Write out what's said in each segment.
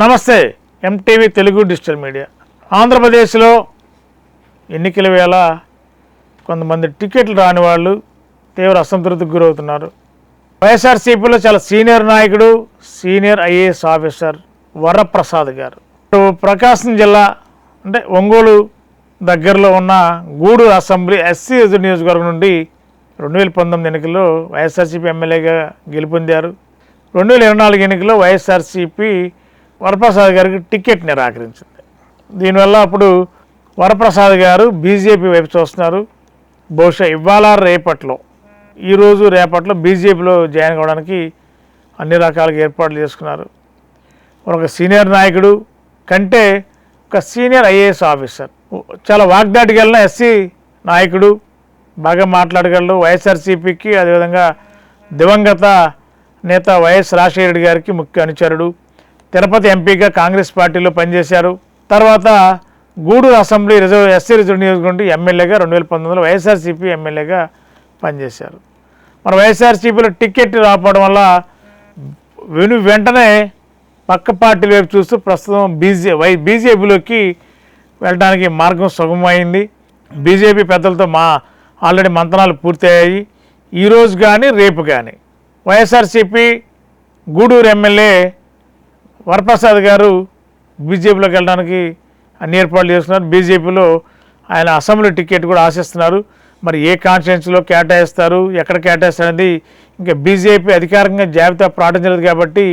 నమస్తే MTV Telugu digital media. ఆంధ్రప్రదేశ్లో ఎన్నికల వేళ కొంతమంది టికెట్లు రాని వాళ్ళు తీవ్ర అసంతృప్తికి గురవుతున్నారు. వైఎస్ఆర్సీపీలో చాలా సీనియర్ నాయకుడు సీనియర్ ఐఏఎస్ ఆఫీసర్ వరప్రసాద్ గారు. ప్రకాశం జిల్లా అంటే ఒంగోలు దగ్గరలో ఉన్న గూడూరు అసెంబ్లీ ఎస్సీ నియోజకవర్గం నుండి రెండు వేల పంతొమ్మిది ఎన్నికల్లో వైఎస్ఆర్సీపీ ఎమ్మెల్యేగా గెలుపొందారు. రెండు వేల ఇరవై నాలుగు ఎన్నికల్లో వైఎస్ఆర్సీపీ వరప్రసాద్ గారికి టికెట్ నిరాకరించింది. దీనివల్ల అప్పుడు వరప్రసాద్ గారు బీజేపీ వైపు చూస్తున్నారు. బహుశా ఇవాళ రేపట్లో? ఈరోజు రేపట్లో బీజేపీలో జాయిన్ కావడానికి అన్ని రకాలుగా ఏర్పాట్లు చేసుకున్నారు. ఒక సీనియర్ నాయకుడు కంటే ఒక సీనియర్ ఐఏఎస్ ఆఫీసర్. చాలా వాగ్దాటికెళ్ళిన ఎస్సీ నాయకుడు బాగా మాట్లాడగలడు. వైఎస్ఆర్సీపీకి అదేవిధంగా దివంగత నేత వైఎస్ రాజశేఖర రెడ్డి గారికి ముఖ్య అనుచరుడు. తిరుపతి ఎంపీగా కాంగ్రెస్ పార్టీలో పనిచేశారు. తర్వాత Gudur assembly reserve SC reserve నియోజకవర్గం ఎమ్మెల్యేగా రెండు వేల పంతొమ్మిదిలో వైఎస్ఆర్సీపీ ఎమ్మెల్యేగా పనిచేశారు. మన వైఎస్ఆర్సీపీలో టికెట్ రాకపోవడం వల్ల వెను వెంటనే పక్క పార్టీల వైపు చూస్తూ ప్రస్తుతం బీజే వై బీజేపీలోకి వెళ్ళడానికి మార్గం సుగమమైంది. బీజేపీ పెద్దలతో మా ఆల్రెడీ మంతనాలు పూర్తయ్యాయి. ఈరోజు కానీ రేపు కానీ వైఎస్ఆర్సీపీ గూడూరు ఎమ్మెల్యే వరప్రసాద్ గారు బీజేపీలోకి వెళ్ళడానికి అన్ని ఏర్పాట్లు చేస్తున్నారు. బీజేపీలో ఆయన అసెంబ్లీ టికెట్ కూడా ఆశిస్తున్నారు. మరి ఏ కాన్స్టిట్యున్సీలో కేటాయిస్తారు? ఎక్కడ కేటాయిస్తారనేది ఇంకా బీజేపీ అధికారికంగా జాబితా ప్రకటించలేదు కాబట్టి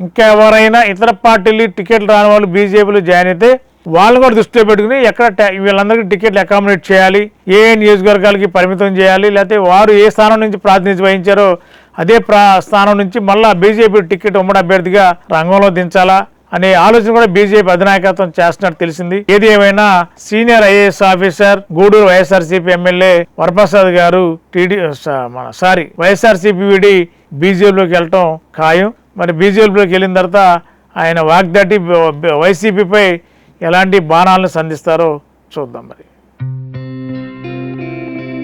ఇంకా ఎవరైనా ఇతర పార్టీలు టికెట్లు రాని వాళ్ళు బీజేపీలో జాయిన్ అయితే వాళ్ళు కూడా దృష్టిలో పెట్టుకుని ఎక్కడ వీళ్ళందరికీ టికెట్లు అకామిడేట్ చేయాలి. ఏ నియోజకవర్గాలకి పరిమితం చేయాలి? లేకపోతే వారు ఏ స్థానం నుంచి ప్రాతినిధ్యం వహించారో అదే ప్రా స్థానం నుంచి మళ్ళా బీజేపీ టికెట్ ఉమ్మడి అభ్యర్థిగా రంగంలో దించాలా అనే ఆలోచన కూడా బీజేపీ అధినాయకత్వం చేస్తున్నట్టు తెలిసింది. ఏది ఏమైనా senior IAS officer Gudur YSRCP MLA Varaprasad garu TD మన సారీ వైఎస్ఆర్సీపీ విడి బీజేపీలోకి వెళ్ళటం ఖాయం. మరి బీజేపీలోకి వెళ్ళిన తర్వాత ఆయన వాగ్దాటి వైసీపీపై ఎలాంటి బాణాలను సంధిస్తారో చూద్దాం మరి.